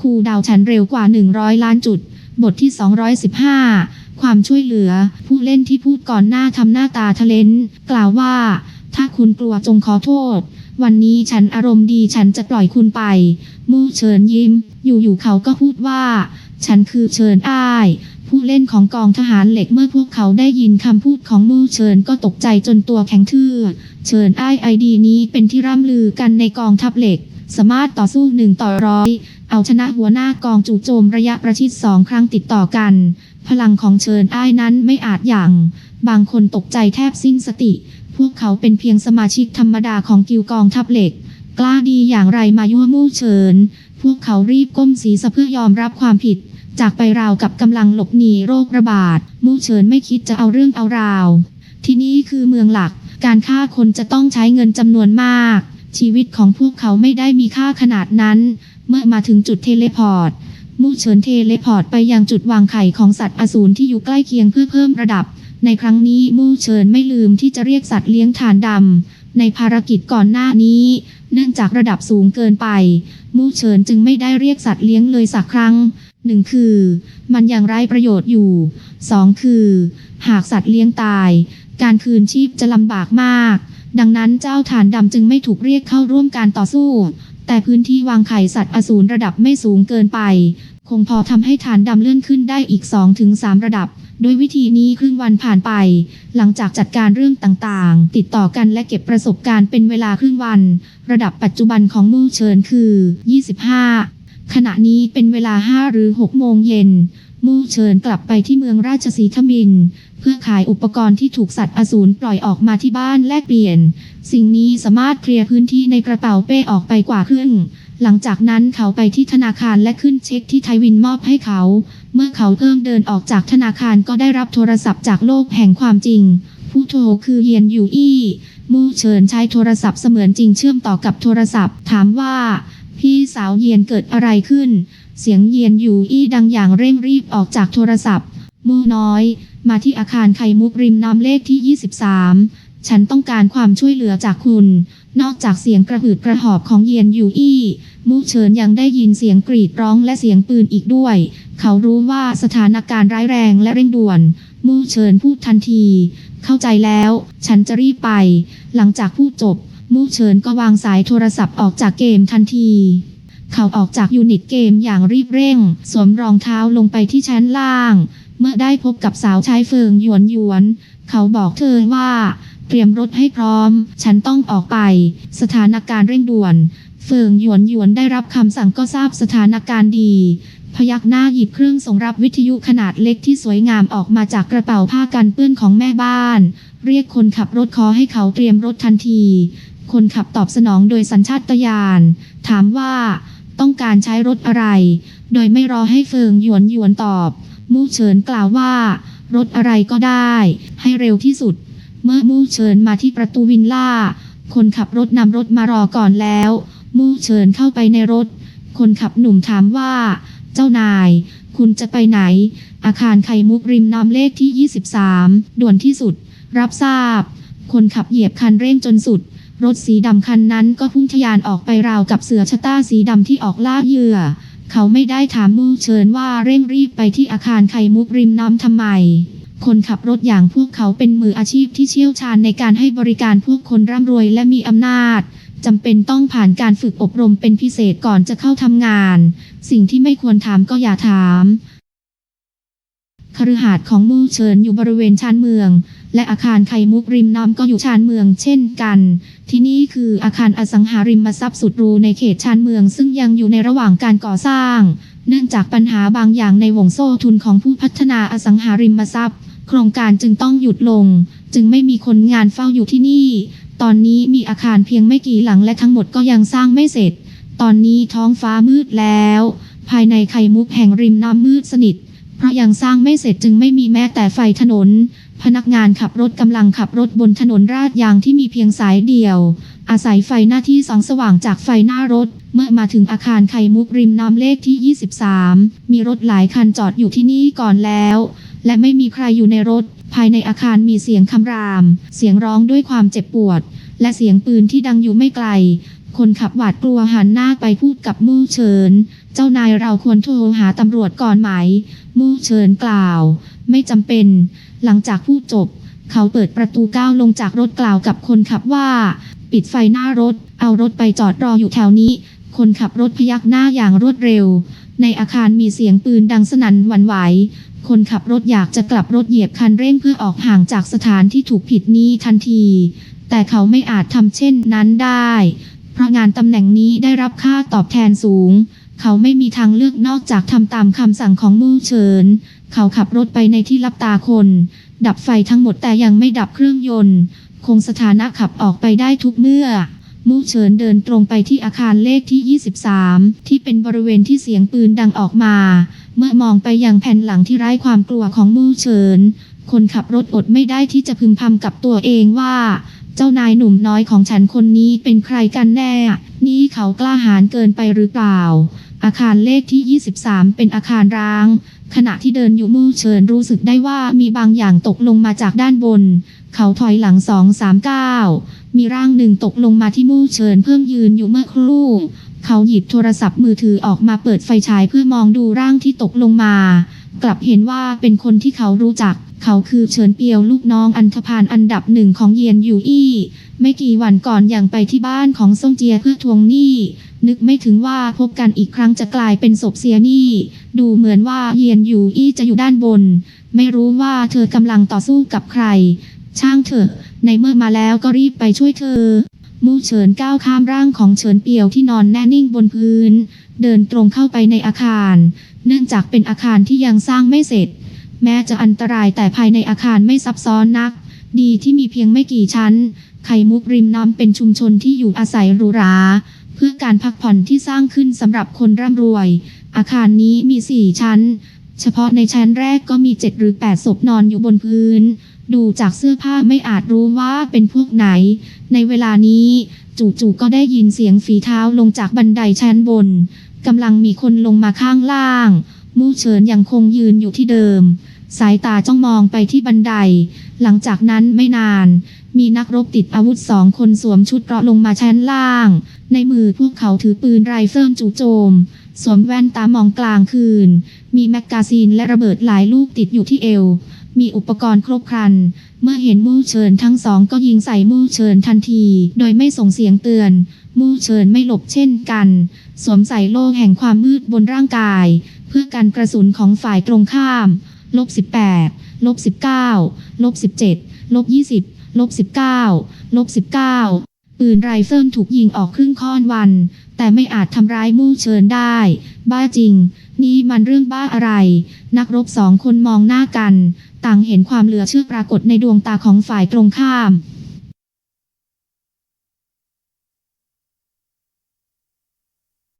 คูดาวน์ฉันเร็วกว่า 100 ล้านจุด บทที่ 215 ความช่วยเหลือ ผู้เล่นที่พูดก่อนหน้าทำหน้าตาทะเลนกล่าวว่า ถ้าคุณกลัวจงขอโทษ วันนี้ฉันอารมณ์ดีฉันจะปล่อยคุณไป มู่เฉินยิ้ม อยู่ๆเขาก็พูดว่า ฉันคือเฉินอ้ายผู้เล่นของกองทหารเหล็กเมื่อพวกเขาได้ยินคำพูดของมู่เฉินก็ตกใจจนตัวแข็งทื่อเฉินอ้ายไอดีนี้เป็นที่ร่ำลือกันในกองทัพเหล็ก สามารถต่อสู้หนึ่งต่อร้อย เอาชนะหัวหน้ากองจู่โจมระยะประชิดสองครั้งติดต่อกัน พลังของเฉินอ้ายนั้นไม่อาจอย่าง บางคนตกใจแทบสิ้นสติ พวกเขาเป็นเพียงสมาชิกธรรมดาของกิวกองทัพเหล็ก กล้าดีอย่างไรมายั่วมู่เฉินพวกเขารีบก้มศีรษะเพื่อยอมรับความผิด จากไปราวกับกำลังหลบหนีโรคระบาด มู่เฉินไม่คิดจะเอาเรื่องเอาราว ที่นี่คือเมืองหลัก การฆ่าคนจะต้องใช้เงินจำนวนมาก ชีวิตของพวกเขาไม่ได้มีค่าขนาดนั้น มื่อมาถึงจุดเทเลพอร์ตมู่เฉินเทเลพอร์ตไปยังจุดวางไข่ของสัตว์อสูรที่อยู่ใกล้เคียงเพื่อเพิ่มระดับ ในครั้งนี้มู่เฉินไม่ลืมที่จะเรียกสัตว์เลี้ยงฐานดำในภารกิจก่อนหน้านี้ เนื่องจากระดับสูงเกินไป มู่เฉินจึงไม่ได้เรียกสัตว์เลี้ยงเลยสักครั้งหนึ่งคือ มันยังไร้ประโยชน์อยู่สองคือ หากสัตว์เลี้ยงตาย การคืนชีพจะลำบากมาก ดังนั้นเจ้าฐานดำจึงไม่ถูกเรียกเข้าร่วมการต่อสู้ แต่พื้นที่วางไข่สัตว์อสูรระดับไม่สูงเกินไป คงพอทำให้ฐานดำเลื่อนขึ้นได้อีก 2-3 ระดับ โดยวิธีนี้ครึ่งวันผ่านไป หลังจากจัดการเรื่องต่างๆ ติดต่อกันและเก็บประสบการณ์เป็นเวลาครึ่งวัน ระดับปัจจุบันของมู่เชิญคือ 25ขณะนี้เป็นเวลา 5 หรือ 6 โมงเย็น มู่เฉินกลับไปที่เมืองราชสีทมิน เพื่อขายอุปกรณ์ที่ถูกสัตว์อสูรปล่อยออกมาที่บ้านแลกเปลี่ยน สิ่งนี้สามารถเคลียร์พื้นที่ในกระเป๋าเป้ออกไปกว่าครึ่ง หลังจากนั้นเขาไปที่ธนาคารและขึ้นเช็คที่ไทวินมอบให้เขา เมื่อเขาเพิ่มเดินออกจากธนาคารก็ได้รับโทรศัพท์จากโลกแห่งความจริง ผู้โทรคือเยียนอยู่อี้มู่เฉินใช้โทรศัพท์เสมือนจริงเชื่อมต่อกับโทรศัพท์ ถามว่า พี่สาวเยียนเกิดอะไรขึ้น เสียงเยียนอยู่อี้ดังอย่างเร่งรีบออกจากโทรศัพท์ มูน้อย มาที่อาคารไข่มุกริมน้ำเลขที่ 23 ฉันต้องการความช่วยเหลือจากคุณ นอกจากเสียงกระหืดกระหอบของเยียนอยู่อี้ มูเฉินยังได้ยินเสียงกรีดร้องและเสียงปืนอีกด้วย เขารู้ว่าสถานการณ์ร้ายแรงและเร่งด่วน มูเฉินพูดทันที เข้าใจแล้ว ฉันจะรีบไป หลังจากพูดจบ มูเฉินก็วางสายโทรศัพท์ออกจากเกมทันที เขาออกจากยูนิตเกมอย่างรีบเร่ง สวมรองเท้าลงไปที่ชั้นล่าง เมื่อได้พบกับสาวใช้เฟิงหยวนหยวน เขาบอกเธอว่า เตรียมรถให้พร้อม ฉันต้องออกไป สถานการณ์เร่งด่วน เฟิงหยวนหยวนได้รับคำสั่งก็ทราบสถานการณ์ดี พยักหน้าหยิบเครื่องส่งรับวิทยุขนาดเล็กที่สวยงามออกมาจากกระเป๋าผ้ากันเปื้อนของแม่บ้าน เรียกคนขับรถขอให้เขาเตรียมรถทันที คนขับตอบสนองโดยสัญชาตญาณถามว่า ต้องการใช้รถอะไร โดยไม่รอให้เฟิงหยวนหยวนตอบ มู่เฉินกล่าวว่า รถอะไรก็ได้ ให้เร็วที่สุด เมื่อมู่เฉินมาที่ประตูวินล่า คนขับรถนำรถมารอก่อนแล้ว มู่เฉินเข้าไปในรถ คนขับหนุ่มถามว่า เจ้านาย คุณจะไปไหน อาคารไข่มุกริมน้ำเลขที่ 23 ด่วนที่สุด รับทราบ คนขับเหยียบคันเร่งจนสุด รถสีดำคันนั้นก็พุ่งทะยานออกไปราวกับเสือชะต้าสีดำที่ออกล่าเหยื่อ เขาไม่ได้ถามมู่เชิญว่าเร่งรีบไปที่อาคารไข่มุกริมน้ำทำไม คนขับรถอย่างพวกเขาเป็นมืออาชีพที่เชี่ยวชาญในการให้บริการพวกคนร่ำรวยและมีอำนาจจำเป็นต้องผ่านการฝึกอบรมเป็นพิเศษก่อนจะเข้าทำงาน สิ่งที่ไม่ควรถามก็อย่าถาม คฤหาสน์ของมู่เฉินอยู่บริเวณชานเมือง และอาคารไข่มุกริมน้ำก็อยู่ชานเมืองเช่นกัน ที่นี่คืออาคารอสังหาริมทรัพย์สุดรูในเขตชานเมือง ซึ่งยังอยู่ในระหว่างการก่อสร้าง เนื่องจากปัญหาบางอย่างในวงโซ่ทุนของผู้พัฒนาอสังหาริมทรัพย์ โครงการจึงต้องหยุดลง จึงไม่มีคนงานเฝ้าอยู่ที่นี่ ตอนนี้มีอาคารเพียงไม่กี่หลังและทั้งหมดก็ยังสร้างไม่เสร็จ ตอนนี้ท้องฟ้ามืดแล้ว ภายในไข่มุกแห่งริมน้ำมืดสนิท เพราะยังสร้างไม่เสร็จจึงไม่มีแม้แต่ไฟถนน พนักงานขับรถกำลังขับรถบนถนนราดยางที่มีเพียงสายเดียว อาศัยไฟหน้าที่ส่องสว่างจากไฟหน้ารถ เมื่อมาถึงอาคารไข่มุกริมน้ำเลขที่ 23 มีรถหลายคันจอดอยู่ที่นี่ก่อนแล้ว และไม่มีใครอยู่ในรถ ภายในอาคารมีเสียงคำราม เสียงร้องด้วยความเจ็บปวด และเสียงปืนที่ดังอยู่ไม่ไกล คนขับหวาดกลัวหันหน้าไปพูดกับมู่เฉิน เจ้านายเราควรโทรหาตำรวจก่อนไหม มู่เฉินกล่าว ไม่จำเป็น หลังจากพูดจบ เขาเปิดประตูก้าวลงจากรถกล่าวกับคนขับว่า ปิดไฟหน้ารถ เอารถไปจอดรออยู่แถวนี้ คนขับรถพยักหน้าอย่างรวดเร็ว ในอาคารมีเสียงปืนดังสนั่นหวั่นไหวคนขับรถอยากจะกลับรถเหยียบคันเร่งเพื่อออกห่างจากสถานที่ถูกผิดนี้ทันที แต่เขาไม่อาจทำเช่นนั้นได้ เพราะงานตำแหน่งนี้ได้รับค่าตอบแทนสูง เขาไม่มีทางเลือกนอกจากทำตามคำสั่งของมู่เฉิน เขาขับรถไปในที่ลับตาคน ดับไฟทั้งหมดแต่ยังไม่ดับเครื่องยนต์ คงสถานะขับออกไปได้ทุกเมื่อ มู่เฉินเดินตรงไปที่อาคารเลขที่ 23 ที่เป็นบริเวณที่เสียงปืนดังออกมา เมื่อมองไปยังแผ่นหลังที่ไร้ความกลัวของมู่เฉินคนขับรถอดไม่ได้ที่จะพึมพำกับตัวเองว่า เจ้านายหนุ่มน้อยของฉันคนนี้เป็นใครกันแน่ นี่เขากล้าหาญเกินไปหรือเปล่า อาคารเลขที่ 23 เป็นอาคารร้าง ขณะที่เดินอยู่มู่เฉินรู้สึกได้ว่ามีบางอย่างตกลงมาจากด้านบน เขาถอยหลังสองสามก้าวมีร่างหนึ่งตกลงมาที่มู่เฉินเพิ่งยืนอยู่เมื่อครู่ เขาหยิบโทรศัพท์มือถือออกมาเปิดไฟฉายเพื่อมองดูร่างที่ตกลงมา กลับเห็นว่าเป็นคนที่เขารู้จัก เขาคือเฉินเปียวลูกน้องอันธพาลอันดับหนึ่งของเยียนอยู่อี้ ไม่กี่วันก่อนยังไปที่บ้านของซ่งเจียเพื่อทวงหนี้ นึกไม่ถึงว่าพบกันอีกครั้งจะกลายเป็นศพเสียหนี้ ดูเหมือนว่าเยียนอยู่อี้จะอยู่ด้านบน ไม่รู้ว่าเธอกำลังต่อสู้กับใคร ช่างเถอะ ในเมื่อมาแล้วก็รีบไปช่วยเธอมู่เฉินก้าวข้ามร่างของเฉินเปียวที่นอนแน่นิ่งบนพื้น เดินตรงเข้าไปในอาคาร เนื่องจากเป็นอาคารที่ยังสร้างไม่เสร็จ แม้จะอันตรายแต่ภายในอาคารไม่ซับซ้อนนัก ดีที่มีเพียงไม่กี่ชั้น ไข่มุกริมน้ำเป็นชุมชนที่อยู่อาศัยหรูหราเพื่อการพักผ่อนที่สร้างขึ้นสำหรับคนร่ำรวย อาคารนี้มีสี่ชั้น เฉพาะในชั้นแรกก็มีเจ็ดหรือแปดศพนอนอยู่บนพื้น ดูจากเสื้อผ้าไม่อาจรู้ว่าเป็นพวกไหน ในเวลานี้จู่ๆก็ได้ยินเสียงฝีเท้าลงจากบันไดชั้นบน กำลังมีคนลงมาข้างล่าง มู่เฉินยังคงยืนอยู่ที่เดิม สายตาจ้องมองไปที่บันได หลังจากนั้นไม่นาน มีนักรบติดอาวุธสองคนสวมชุดเกราะลงมาชั้นล่าง ในมือพวกเขาถือปืนไรเฟิลจู่โจม สวมแว่นตามองกลางคืน มีแมกกาซีนและระเบิดหลายลูกติดอยู่ที่เอว มีอุปกรณ์ครบครัน เมื่อเห็นมู่เฉินทั้งสองก็ยิงใส่มู่เฉินทันที โดยไม่ส่งเสียงเตือน มู่เฉินไม่หลบเช่นกัน สวมใส่โล่แห่งความมืดบนร่างกาย เพื่อกันกระสุนของฝ่ายตรงข้าม ลบ18ลบ19ลบ17ลบ20ลบ19ลบ19ปืนไรเฟิลถูกยิงออกครึ่งค่อนวัน แต่ไม่อาจทำร้ายมู่เฉินได้ บ้าจริง นี่มันเรื่องบ้าอะไร นักรบสองคนมองหน้ากัน ต่างเห็นความเหลือเชื่อปรากฏในดวงตาของฝ่ายตรงข้าม